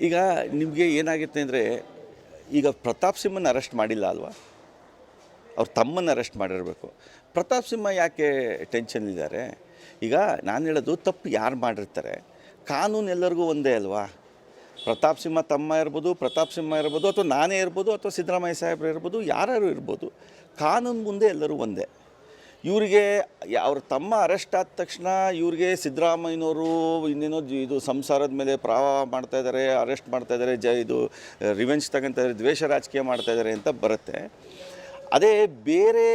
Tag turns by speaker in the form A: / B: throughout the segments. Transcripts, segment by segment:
A: ಈಗ ನಿಮಗೆ ಏನಾಗುತ್ತೆ ಅಂದರೆ, ಈಗ ಪ್ರತಾಪ್ ಸಿಂಹನ ಅರೆಸ್ಟ್ ಮಾಡಿಲ್ಲ ಅಲ್ವಾ? ಅವ್ರ ತಮ್ಮನ್ನು ಅರೆಸ್ಟ್ ಮಾಡಿರಬೇಕು. ಪ್ರತಾಪ್ ಸಿಂಹ ಯಾಕೆ ಟೆನ್ಷನ್ ಇದ್ದಾರೆ? ಈಗ ನಾನು ಹೇಳೋದು ತಪ್ಪು ಯಾರು ಮಾಡಿರ್ತಾರೆ? ಕಾನೂನು ಎಲ್ಲರಿಗೂ ಒಂದೇ ಅಲ್ವಾ? ಪ್ರತಾಪ್ ಸಿಂಹ ತಮ್ಮ ಇರ್ಬೋದು, ಪ್ರತಾಪ್ ಸಿಂಹ ಇರ್ಬೋದು, ಅಥವಾ ನಾನೇ ಇರ್ಬೋದು, ಅಥವಾ ಸಿದ್ದರಾಮಯ್ಯ ಸಾಹೇಬ್ರು ಇರ್ಬೋದು, ಯಾರ್ಯಾರು ಇರ್ಬೋದು, ಕಾನೂನು ಮುಂದೆ ಎಲ್ಲರೂ ಒಂದೇ. ಇವರಿಗೆ ಅವ್ರ ತಮ್ಮ ಅರೆಸ್ಟ್ ಆದ ತಕ್ಷಣ ಇವ್ರಿಗೆ ಸಿದ್ದರಾಮಯ್ಯನವರು ಇನ್ನೇನೋ ಇದು ಸಂಸಾರದ ಮೇಲೆ ಪ್ರಾವ ಮಾಡ್ತಾ ಇದ್ದಾರೆ ಅರೆಸ್ಟ್ ಮಾಡ್ತಾ ಇದ್ದಾರೆ ಜ ಇದು ರಿವೆಂಜ್ ತಗೊಂತ ಇದ್ದಾರೆ ದ್ವೇಷ ರಾಜಕೀಯ ಮಾಡ್ತಾ ಇದ್ದಾರೆ ಅಂತ ಬರುತ್ತೆ. ಅದೇ ಬೇರೆ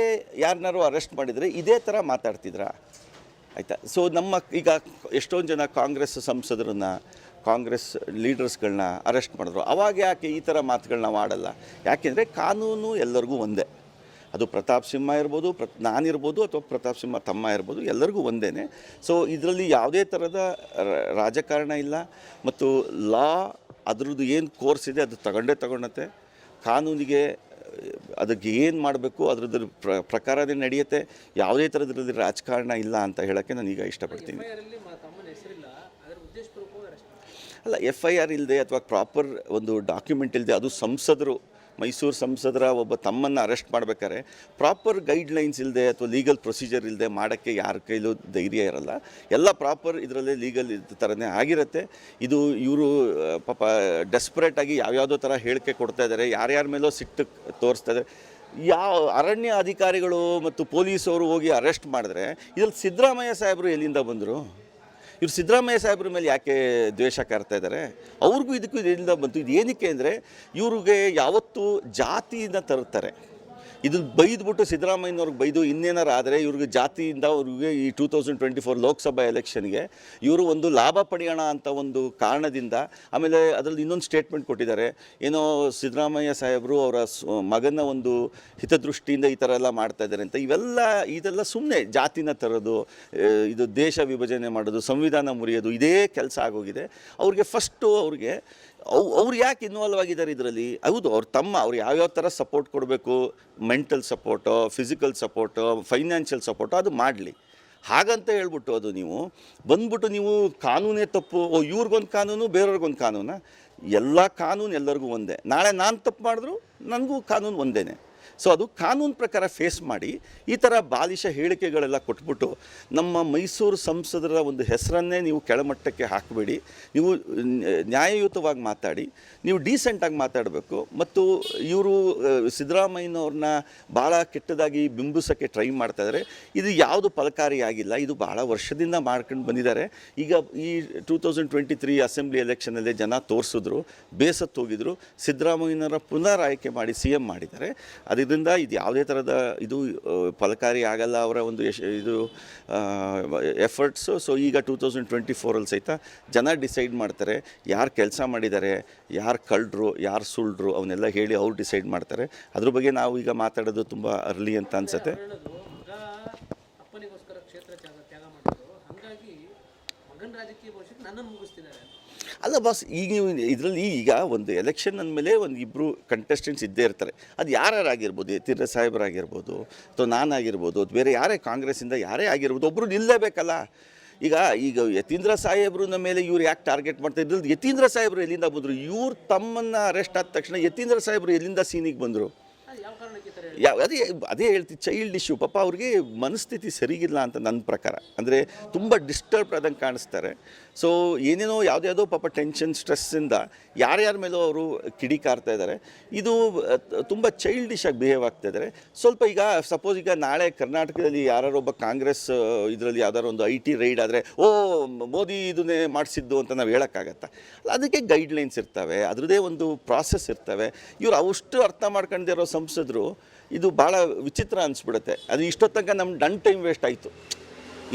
A: ಯಾರನ್ನಾರು ಅರೆಸ್ಟ್ ಮಾಡಿದರೆ ಇದೇ ಥರ ಮಾತಾಡ್ತಿದ್ರ? ಆಯಿತಾ? ಸೊ ನಮ್ಮ ಈಗ ಎಷ್ಟೊಂದು ಜನ ಕಾಂಗ್ರೆಸ್ ಸಂಸದರನ್ನ, ಕಾಂಗ್ರೆಸ್ ಲೀಡರ್ಸ್ಗಳನ್ನ ಅರೆಸ್ಟ್ ಮಾಡಿದ್ರು. ಅವಾಗ ಯಾಕೆ ಈ ಥರ ಮಾತುಗಳನ್ನ ಮಾಡಲ್ಲ ಯಾಕೆಂದರೆ ಕಾನೂನು ಎಲ್ಲರಿಗೂ ಒಂದೇ. ಅದು ಪ್ರತಾಪ್ ಸಿಂಹ ಇರ್ಬೋದು ಪ್ರ ನಾನಿರ್ಬೋದು ಅಥವಾ ಪ್ರತಾಪ್ ಸಿಂಹ ತಮ್ಮ ಇರ್ಬೋದು ಎಲ್ಲರಿಗೂ ಒಂದೇ ಸೊ ಇದರಲ್ಲಿ ಯಾವುದೇ ಥರದ ರಾಜಕಾರಣ ಇಲ್ಲ. ಮತ್ತು ಲಾ ಅದರದ್ದು ಏನು ಕೋರ್ಸ್ ಇದೆ ಅದು ತಗೊಂಡೇ ತಗೊಳತ್ತೆ ಕಾನೂನಿಗೆ ಅದಕ್ಕೆ ಏನು ಮಾಡಬೇಕು ಅದ್ರದ್ದು ಪ್ರ ಪ್ರಕಾರನೇ ನಡೆಯುತ್ತೆ. ಯಾವುದೇ ಥರದ್ರಲ್ಲಿ ರಾಜಕಾರಣ ಇಲ್ಲ ಅಂತ ಹೇಳೋಕ್ಕೆ ನಾನು ಈಗ ಇಷ್ಟಪಡ್ತೀನಿ. ಅಲ್ಲ ಎಫ್ ಐ ಆರ್ ಇಲ್ಲದೆ ಅಥವಾ ಪ್ರಾಪರ್ ಒಂದು ಡಾಕ್ಯುಮೆಂಟ್ ಇಲ್ಲದೆ ಅದು ಸಂಸದರು ಮೈಸೂರು ಸಂಸದರ ಒಬ್ಬ ತಮ್ಮನ್ನು ಅರೆಸ್ಟ್ ಮಾಡಬೇಕಾದ್ರೆ ಪ್ರಾಪರ್ ಗೈಡ್ಲೈನ್ಸ್ ಇಲ್ಲದೆ ಅಥವಾ ಲೀಗಲ್ ಪ್ರೊಸೀಜರ್ ಇಲ್ಲದೆ ಮಾಡೋಕ್ಕೆ ಯಾರ ಕೈಲೂ ಧೈರ್ಯ ಇರಲ್ಲ. ಎಲ್ಲ ಪ್ರಾಪರ್ ಇದರಲ್ಲೇ ಲೀಗಲ್ ಥರನೇ ಆಗಿರುತ್ತೆ. ಇದು ಇವರು ಪಾಪ ಡೆಸ್ಪರೇಟಾಗಿ ಯಾವ್ಯಾವುದೋ ಥರ ಹೇಳಿಕೆ ಕೊಡ್ತಾ ಇದ್ದಾರೆ ಯಾರ್ಯಾರ ಮೇಲೋ ಸಿಟ್ಟು ತೋರಿಸ್ತಾ ಇದ್ದಾರೆ ಯಾವ ಅರಣ್ಯ ಅಧಿಕಾರಿಗಳು ಮತ್ತು ಪೊಲೀಸವರು ಹೋಗಿ ಅರೆಸ್ಟ್ ಮಾಡಿದ್ರೆ ಇದ್ರಲ್ಲಿ ಸಿದ್ದರಾಮಯ್ಯ ಸಾಹೇಬರು ಎಲ್ಲಿಂದ ಬಂದರು? ಇವ್ರು ಸಿದ್ದರಾಮಯ್ಯ ಸಾಹೇಬ್ರ ಮೇಲೆ ಯಾಕೆ ದ್ವೇಷ ಕಾಡ್ತಾ ಇದ್ದಾರೆ ಅವ್ರಿಗೂ ಇದಕ್ಕೂ ಇದರಿಂದ ಬಂತು. ಇದು ಏನಕ್ಕೆ ಅಂದರೆ, ಇವ್ರಿಗೆ ಯಾವತ್ತೂ ಜಾತಿಯಿಂದ ತರುತ್ತಾರೆ ಇದು ಬೈದ್ಬಿಟ್ಟು ಸಿದ್ದರಾಮಯ್ಯನವ್ರಿಗೆ ಬೈದು ಇನ್ನೇನಾರು ಆದರೆ ಇವ್ರಿಗೆ ಜಾತಿಯಿಂದ ಅವ್ರಿಗೆ ಈ two thousand twenty four Lok Sabha ಎಲೆಕ್ಷನ್ಗೆ ಇವರು ಒಂದು ಲಾಭ ಪಡೆಯೋಣ ಅಂತ ಒಂದು ಕಾರಣದಿಂದ ಆಮೇಲೆ ಅದರಲ್ಲಿ ಇನ್ನೊಂದು ಸ್ಟೇಟ್ಮೆಂಟ್ ಕೊಟ್ಟಿದ್ದಾರೆ. ಏನೋ ಸಿದ್ದರಾಮಯ್ಯ ಸಾಹೇಬರು ಅವರ ಮಗನ ಒಂದು ಹಿತದೃಷ್ಟಿಯಿಂದ ಈ ಥರ ಎಲ್ಲ ಮಾಡ್ತಾ ಇದ್ದಾರೆ ಅಂತ ಇವೆಲ್ಲ, ಇದೆಲ್ಲ ಸುಮ್ಮನೆ ಜಾತಿನ ತರೋದು ಇದು ದೇಶ ವಿಭಜನೆ ಮಾಡೋದು, ಸಂವಿಧಾನ ಮುರಿಯೋದು, ಇದೇ ಕೆಲಸ ಆಗೋಗಿದೆ. ಅವ್ರಿಗೆ ಫಸ್ಟು ಅವ್ರಿಗೆ ಅವ್ ಅವ್ರು ಯಾಕೆ ಇನ್ವಾಲ್ವ್ ಆಗಿದ್ದಾರೆ ಇದರಲ್ಲಿ? ಹೌದು, ಅವ್ರು ತಮ್ಮ, ಅವ್ರು ಯಾವ್ಯಾವ ಥರ ಸಪೋರ್ಟ್ ಕೊಡಬೇಕು? Mental support physical support financial support ಅದು ಮಾಡಲಿ. ಹಾಗಂತ ಹೇಳ್ಬಿಟ್ಟು ಅದು ನೀವು, ಬಂದ್ಬಿಟ್ಟು ನೀವು ಕಾನೂನೇ ತಪ್ಪು, ಓ, ಇವ್ರಿಗೊಂದು ಕಾನೂನು, ಬೇರೆಯವ್ರಿಗೊಂದು ಕಾನೂನ? ಎಲ್ಲ ಕಾನೂನು ಎಲ್ಲರಿಗೂ ಒಂದೇ. ನಾಳೆ ನಾನು ತಪ್ಪು ಮಾಡಿದ್ರು, ನನಗೂ ಕಾನೂನು ಒಂದೇ ಸೊ ಅದು ಕಾನೂನು ಪ್ರಕಾರ ಫೇಸ್ ಮಾಡಿ ಈ ಥರ ಬಾಲಿಶ ಹೇಳಿಕೆಗಳೆಲ್ಲ ಕೊಟ್ಬಿಟ್ಟು ನಮ್ಮ ಮೈಸೂರು ಸಂಸದರ ಒಂದು ಹೆಸರನ್ನೇ ನೀವು ಕೆಳಮಟ್ಟಕ್ಕೆ ಹಾಕಬೇಡಿ. ನೀವು ನ್ಯಾಯಯುತವಾಗಿ ಮಾತಾಡಿ, ನೀವು ಡೀಸೆಂಟಾಗಿ ಮಾತಾಡಬೇಕು ಮತ್ತು ಇವರು ಸಿದ್ದರಾಮಯ್ಯನವ್ರನ್ನ ಭಾಳ ಕೆಟ್ಟದಾಗಿ ಬಿಂಬಿಸೋಕ್ಕೆ ಟ್ರೈ ಮಾಡ್ತಾ ಇದ್ದಾರೆ ಇದು ಯಾವುದು ಫಲಕಾರಿಯಾಗಿಲ್ಲ, ಇದು ಭಾಳ ವರ್ಷದಿಂದ ಮಾಡ್ಕೊಂಡು ಬಂದಿದ್ದಾರೆ. ಈಗ ಈ two thousand twenty three assembly ಎಲೆಕ್ಷನಲ್ಲಿ ಜನ ತೋರಿಸಿದ್ರು, ಬೇಸತ್ತು ಹೋಗಿದ್ರು. ಸಿದ್ದರಾಮಯ್ಯನವರ ಪುನರ್ ಆಯ್ಕೆ ಮಾಡಿ ಸಿ ಎಂ ಮಾಡಿದ್ದಾರೆ. ಅದರಿಂದ ಇದು ಯಾವುದೇ ಥರದ ಇದು ಫಲಕಾರಿ ಆಗಲ್ಲ ಅವರ ಒಂದು ಯಶ್, ಇದು ಎಫರ್ಟ್ಸು ಸೊ ಈಗ ಟೂ ತೌಸಂಡ್ ಟ್ವೆಂಟಿ ಫೋರಲ್ಲಿ ಸಹಿತ ಜನ ಡಿಸೈಡ್ ಮಾಡ್ತಾರೆ ಯಾರು ಕೆಲಸ ಮಾಡಿದ್ದಾರೆ ಯಾರು ಕಳ್ಳರು ಯಾರು ಸುಳ್ಳರು ಅವನ್ನೆಲ್ಲ ಹೇಳಿ ಅವ್ರು ಡಿಸೈಡ್ ಮಾಡ್ತಾರೆ. ಅದ್ರ ಬಗ್ಗೆ ನಾವು ಈಗ ಮಾತಾಡೋದು ತುಂಬ ಅರ್ಲಿ ಅಂತ ಅನ್ಸುತ್ತೆ. ಅಲ್ಲ ಬಾಸ್, ಈಗ ನೀವು ಇದರಲ್ಲಿ ಈಗ ಒಂದು ಎಲೆಕ್ಷನ್ ಅಂದಮೇಲೆ ಒಂದು ಇಬ್ಬರು ಕಂಟೆಸ್ಟೆಂಟ್ಸ್ ಇದ್ದೇ ಇರ್ತಾರೆ. ಅದು ಯಾರ್ಯಾರಾಗಿರ್ಬೋದು? ಯತೀಂದ್ರ ಸಾಹೇಬರಾಗಿರ್ಬೋದು, ಅಥವಾ ನಾನಾಗಿರ್ಬೋದು, ಅಥವಾ ಬೇರೆ ಯಾರೇ ಕಾಂಗ್ರೆಸ್ಸಿಂದ ಯಾರೇ ಆಗಿರ್ಬೋದು ಒಬ್ಬರು ನಿಲ್ಲಲೇಬೇಕಲ್ಲ ಈಗ ಈಗ ಯತೀಂದ್ರ ಸಾಹೇಬ್ರನ್ನ ಮೇಲೆ ಇವ್ರು ಯಾಕೆ ಟಾರ್ಗೆಟ್ ಮಾಡ್ತಾ ಇದ್ರಲ್ಲಿ ಯತೀಂದ್ರ ಸಾಹೇಬ್ರು ಎಲ್ಲಿಂದ ಬಂದರು? ಇವ್ರು ತಮ್ಮನ್ನು ಅರೆಸ್ಟ್ ಆದ ತಕ್ಷಣ ಯತೀಂದ್ರ ಸಾಹೇಬ್ರು ಎಲ್ಲಿಂದ ಸೀನಿಗೆ ಬಂದರು?
B: ಅದು ಯಾವ
A: ಅದೇ ಅದೇ ಹೇಳ್ತೀವಿ ಚೈಲ್ಡ್ ಇಶ್ಯೂ ಪಾಪ ಅವ್ರಿಗೆ ಮನಸ್ಥಿತಿ ಸರಿಗಿಲ್ಲ ಅಂತ ನನ್ನ ಪ್ರಕಾರ. ಅಂದರೆ ತುಂಬ ಡಿಸ್ಟರ್ಬ್ ಆದಂಗೆ ಕಾಣಿಸ್ತಾರೆ. ಸೊ ಏನೇನೋ ಯಾವುದ್ಯಾವುದೋ ಪಾಪ ಟೆನ್ಷನ್ ಸ್ಟ್ರೆಸ್ಸಿಂದ ಯಾರ್ಯಾರ ಮೇಲೂ ಅವರು ಕಿಡಿಕಾರ್ತಾ ಇದ್ದಾರೆ ಇದು ತುಂಬ ಚೈಲ್ಡ್ ಆಗಿ ಬಿಹೇವ್ ಆಗ್ತಾ ಇದ್ದಾರೆ ಸ್ವಲ್ಪ ಈಗ ಸಪೋಸ್ ಈಗ ನಾಳೆ ಕರ್ನಾಟಕದಲ್ಲಿ ಯಾರೊಬ್ಬ ಕಾಂಗ್ರೆಸ್ ಇದರಲ್ಲಿ ಯಾವ್ದಾದ್ರು ಒಂದು ಐ ಟಿ ರೈಡ್ ಆದರೆ, ಓ, ಮೋದಿ ಇದನ್ನೇ ಮಾಡಿಸಿದ್ದು ಅಂತ ನಾವು ಹೇಳೋಕ್ಕಾಗತ್ತಾ? ಅದಕ್ಕೆ ಗೈಡ್ಲೈನ್ಸ್ ಇರ್ತವೆ. ಅದರದೇ ಒಂದು ಪ್ರಾಸೆಸ್ ಇರ್ತವೆ. ಇವ್ರು ಅವಷ್ಟು ಅರ್ಥ ಮಾಡ್ಕೊಂಡಿರೋ ಸಂಸದರು ಇದು ಭಾಳ ವಿಚಿತ್ರ ಅನಿಸ್ಬಿಡುತ್ತೆ. ಅದು ಇಷ್ಟೊತ್ತಂಕ ನಮ್ಮ ಡನ್ ಟೈಮ್ ವೇಸ್ಟ್ ಆಯಿತು.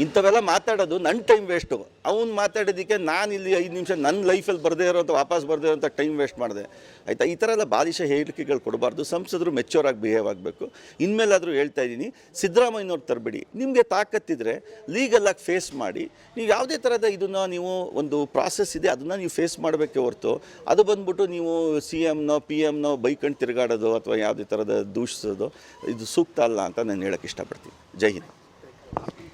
A: ಇಂಥವೆಲ್ಲ ಮಾತಾಡೋದು ನನ್ನ ಟೈಮ್ ವೇಸ್ಟು. ಅವ್ನು ಮಾತಾಡೋದಕ್ಕೆ ನಾನು ಇಲ್ಲಿ ಐದು ನಿಮಿಷ ನನ್ನ ಲೈಫಲ್ಲಿ ಬರದೇ ಇರೋಂಥ, ವಾಪಸ್ ಬರದೇ ಇರೋಂಥ ಟೈಮ್ ವೇಸ್ಟ್ ಮಾಡಿದೆ. ಆಯಿತಾ? ಈ ಥರ ಎಲ್ಲ ಬಾಲಿಶ ಹೇಳಿಕೆಗಳು ಕೊಡಬಾರ್ದು. ಸಂಸದರು ಮೆಚ್ಯೂರ್ ಆಗಿ ಬಿಹೇವ್ ಆಗಬೇಕು. ಇನ್ಮೇಲಾದರೂ ಹೇಳ್ತಾ ಇದ್ದೀನಿ, ಸಿದ್ದರಾಮಯ್ಯನವ್ರು ತರಬೇಡಿ. ನಿಮಗೆ ತಾಕತ್ತಿದ್ರೆ ಲೀಗಲಾಗಿ ಫೇಸ್ ಮಾಡಿ. ನೀವು ಯಾವುದೇ ಥರದ ಇದನ್ನು ನೀವು ಒಂದು ಪ್ರಾಸೆಸ್ ಇದೆ, ಅದನ್ನು ನೀವು ಫೇಸ್ ಮಾಡಬೇಕೆ ಹೊರತು. ಅದು ಬಂದ್ಬಿಟ್ಟು ನೀವು ಸಿ ಎಮ್ನೋ ಪಿ ಎಮ್ನೋ ಬೈಕಂಡು ತಿರುಗಾಡೋದು ಅಥವಾ ಯಾವುದೇ ಥರದ ದೂಷಿಸೋದು, ಇದು ಸೂಕ್ತ ಅಲ್ಲ ಅಂತ ನಾನು ಹೇಳೋಕ್ಕೆ ಇಷ್ಟಪಡ್ತೀನಿ. ಜೈ ಹಿಂದ್.